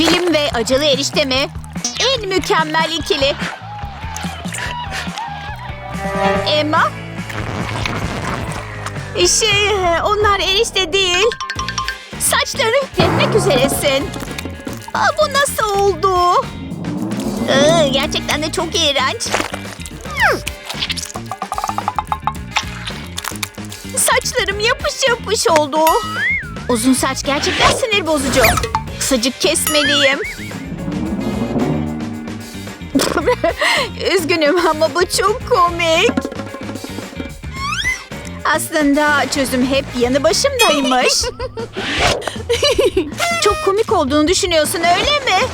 Film ve acılı erişte mi? En mükemmel ikili. Emma? Şey, onlar erişte değil. Saçlarını kesmek üzeresin. Aa, bu nasıl oldu? Iı, gerçekten de çok iğrenç. Saçlarım yapış yapış oldu. Uzun saç gerçekten sinir bozucu. Kısacık kesmeliyim. Üzgünüm ama bu çok komik. Aslında çözüm hep yanı başımdaymış. çok komik olduğunu düşünüyorsun öyle mi?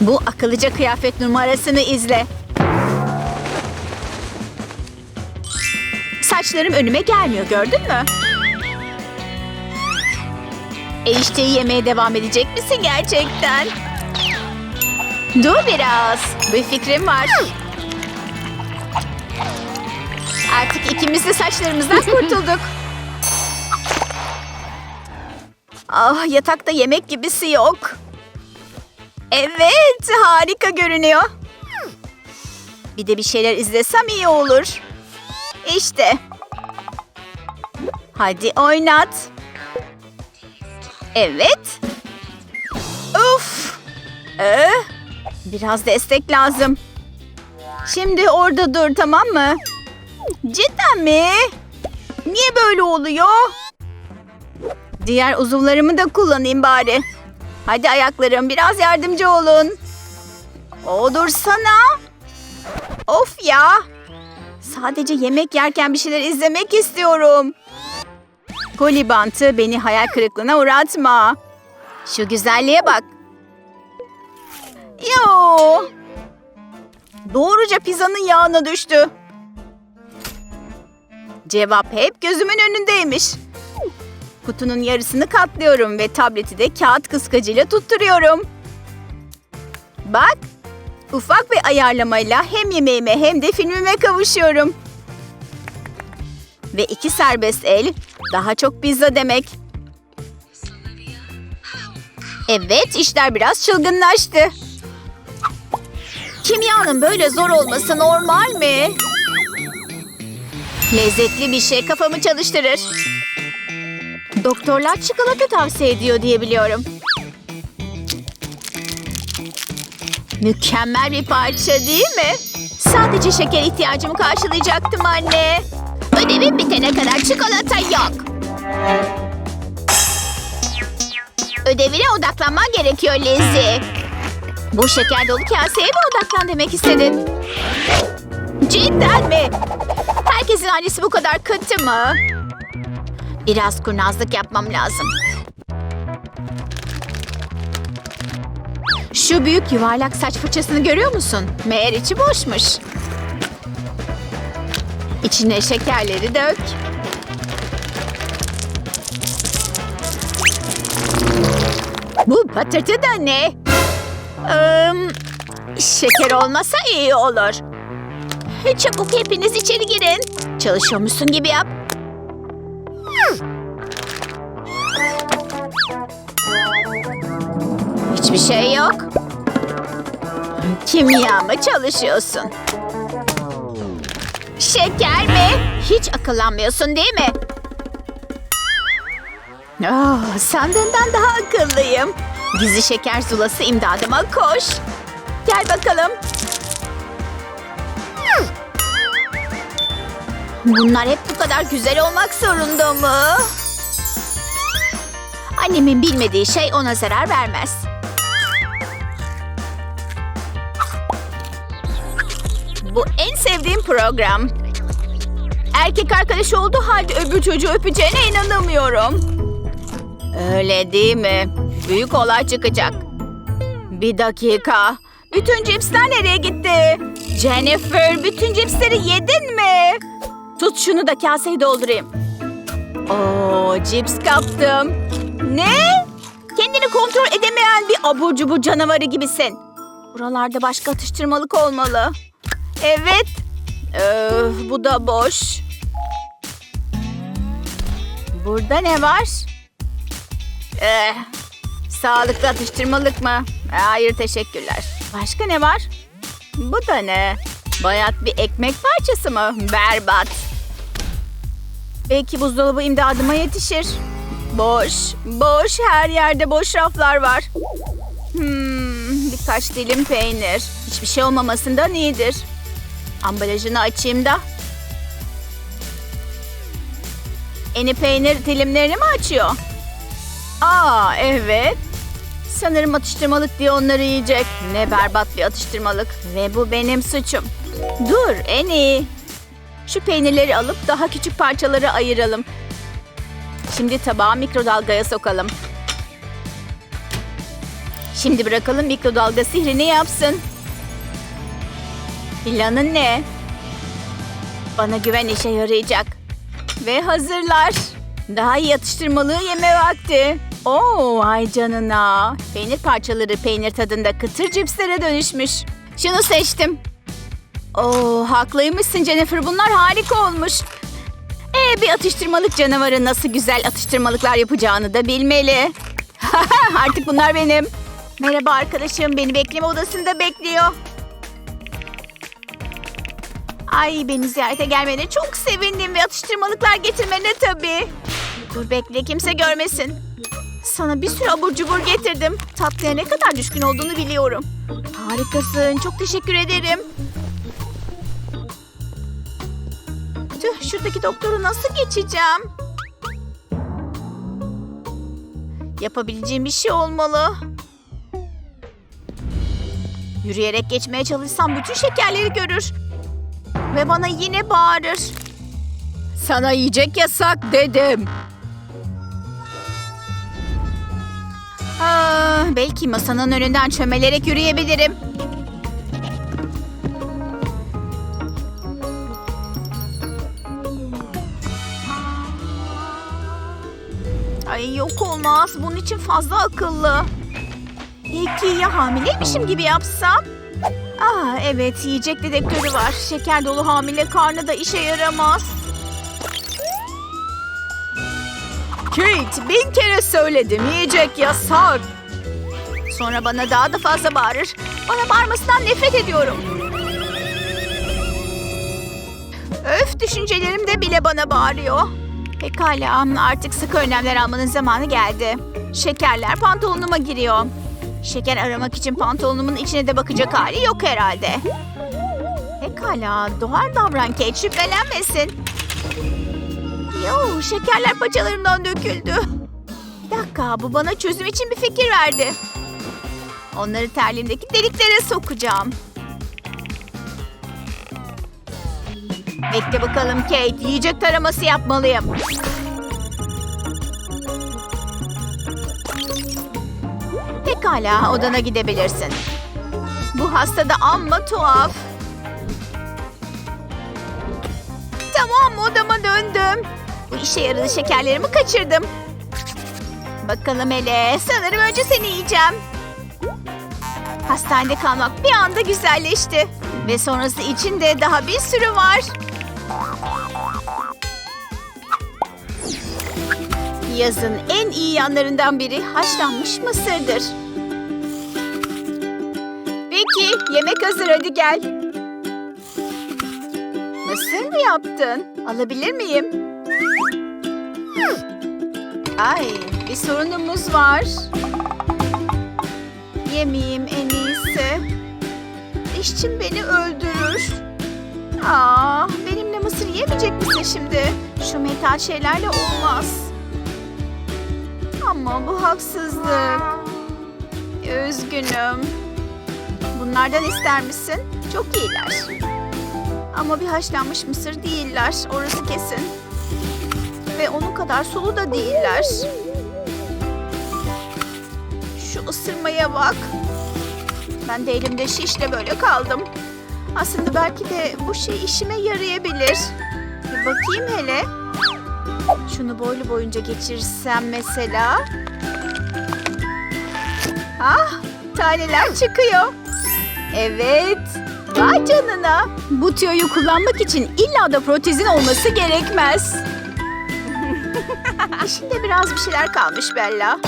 Bu akıllıca kıyafet numarasını izle. Saçlarım önüme gelmiyor gördün mü? Erişteyi yemeye devam edecek misin gerçekten? Dur biraz. Bir fikrim var. Artık ikimiz de saçlarımızdan kurtulduk. Ah yatakta yemek gibisi yok. Evet harika görünüyor. Bir de bir şeyler izlesem iyi olur. İşte. Hadi oynat. Evet. Uf. Ee, biraz destek lazım. Şimdi orada dur tamam mı? Cidden mi? Niye böyle oluyor? Diğer uzuvlarımı da kullanayım bari. Hadi ayaklarım biraz yardımcı olun. O dursana. Of ya. Sadece yemek yerken bir şeyler izlemek istiyorum. Koli bantı beni hayal kırıklığına uğratma. Şu güzelliğe bak. Yo. Doğruca pizzanın yağına düştü. Cevap hep gözümün önündeymiş. Kutunun yarısını katlıyorum ve tableti de kağıt kıskacıyla tutturuyorum. Bak, ufak bir ayarlamayla hem yemeğime hem de filmime kavuşuyorum. Ve iki serbest el daha çok pizza demek. Evet, işler biraz çılgınlaştı. Kimyanın böyle zor olması normal mi? Lezzetli bir şey kafamı çalıştırır. Doktorlar çikolata tavsiye ediyor diye biliyorum. Mükemmel bir parça değil mi? Sadece şeker ihtiyacımı karşılayacaktım anne. Ödevim bitene kadar çikolata yok. Ödevine odaklanman gerekiyor Lizzie. Bu şeker dolu kaseye mi odaklan demek istedin? Cidden mi? Herkesin annesi bu kadar kötü mü? Biraz kurnazlık yapmam lazım. Şu büyük yuvarlak saç fırçasını görüyor musun? Meğer içi boşmuş. İçine şekerleri dök. Bu patırtı da ne? Ee, şeker olmasa iyi olur. Çabuk hepiniz içeri girin. Çalışıyormuşsun gibi yap. Hiçbir şey yok. Kimya mı çalışıyorsun? Şeker mi? Hiç akıllanmıyorsun değil mi? Oh, sandığından daha akıllıyım. Gizli şeker zulası imdadıma koş. Gel bakalım. Bunlar hep bu kadar güzel olmak zorunda mı? Annemin bilmediği şey ona zarar vermez. Bu en sevdiğim program. Erkek arkadaşı olduğu halde öbür çocuğu öpeceğine inanamıyorum. Öyle değil mi? Büyük olay çıkacak. Bir dakika. Bütün cipsler nereye gitti? Jennifer, bütün cipsleri yedin mi? Tut şunu da kaseyi doldurayım. Oo, cips kaptım. Ne? Kendini kontrol edemeyen bir abur cubur canavarı gibisin. Buralarda başka atıştırmalık olmalı. Evet. Öf, bu da boş. Burada ne var? Eh, Sağlıklı atıştırmalık mı? Hayır teşekkürler. Başka ne var? Bu da ne? Bayat bir ekmek parçası mı? Berbat. Belki buzdolabı imdadıma yetişir. Boş, boş. Her yerde boş raflar var. Hmm, birkaç dilim peynir. Hiçbir şey olmamasından iyidir. Ambalajını açayım da. Eni peynir dilimlerini mi açıyor? Aa evet. Sanırım atıştırmalık diye onları yiyecek. Ne berbat bir atıştırmalık. Ve bu benim suçum. Dur en iyi. Şu peynirleri alıp daha küçük parçalara ayıralım. Şimdi tabağı mikrodalgaya sokalım. Şimdi bırakalım mikrodalga sihrini yapsın. Planın ne? Bana güven işe yarayacak. Ve hazırlar. Daha iyi atıştırmalığı yeme vakti. Oo ay canına. Peynir parçaları peynir tadında kıtır cipslere dönüşmüş. Şunu seçtim. Oo haklıymışsın Jennifer bunlar harika olmuş. Ee, bir atıştırmalık canavarı nasıl güzel atıştırmalıklar yapacağını da bilmeli. Artık bunlar benim. Merhaba arkadaşım beni bekleme odasında bekliyor. Ay beni ziyarete gelmene çok sevindim ve atıştırmalıklar getirmene tabii. Dur bekle kimse görmesin. Sana bir sürü abur cubur getirdim. Tatlıya ne kadar düşkün olduğunu biliyorum. Harikasın. Çok teşekkür ederim. Tüh şuradaki doktoru nasıl geçeceğim? Yapabileceğim bir şey olmalı. Yürüyerek geçmeye çalışsam bütün şekerleri görür. Ve bana yine bağırır. Sana yiyecek yasak dedim. Aa, belki masanın önünden çömelerek yürüyebilirim. Ay yok olmaz. Bunun için fazla akıllı. Peki ya hamileymişim gibi yapsam? Aa evet yiyecek dedektörü var. Şeker dolu hamile karnı da işe yaramaz. Kate bin kere söyledim yiyecek yasak. Sonra bana daha da fazla bağırır. Bana bağırmasından nefret ediyorum. Öf düşüncelerim de bile bana bağırıyor. Pekala artık sıkı önlemler almanın zamanı geldi. Şekerler pantolonuma giriyor. Şeker aramak için pantolonumun içine de bakacak hali yok herhalde. Pekala doğar davran Kate şüphelenmesin. Yo, şekerler paçalarımdan döküldü. Bir dakika, bu bana çözüm için bir fikir verdi. Onları terliğimdeki deliklere sokacağım. Bekle bakalım Kate, yiyecek taraması yapmalıyım. Pekala, odana gidebilirsin. Bu hasta da amma tuhaf. Tamam, odama döndüm. Bu işe yaradı şekerlerimi kaçırdım. Bakalım hele. Sanırım önce seni yiyeceğim. Hastanede kalmak bir anda güzelleşti. Ve sonrası için de daha bir sürü var. Yazın en iyi yanlarından biri haşlanmış mısırdır. Yemek hazır hadi gel. Mısır mı yaptın? Alabilir miyim? Ay, bir sorunumuz var. Yemeyeyim en iyisi. İşçim beni öldürür. Aa, benimle mısır yemeyecek misin şimdi? Şu metal şeylerle olmaz. Ama bu haksızlık. Üzgünüm. Bunlardan ister misin? Çok iyiler. Ama bir haşlanmış mısır değiller. Orası kesin. Ve onun kadar sulu da değiller. Şu ısırmaya bak. Ben de elimde şişle böyle kaldım. Aslında belki de bu şey işime yarayabilir. Bir bakayım hele. Şunu boylu boyunca geçirsem mesela. Ah, taneler çıkıyor. Evet. Vay canına. Bu tüyoyu kullanmak için illa da protezin olması gerekmez. İşinde biraz bir şeyler kalmış Bella.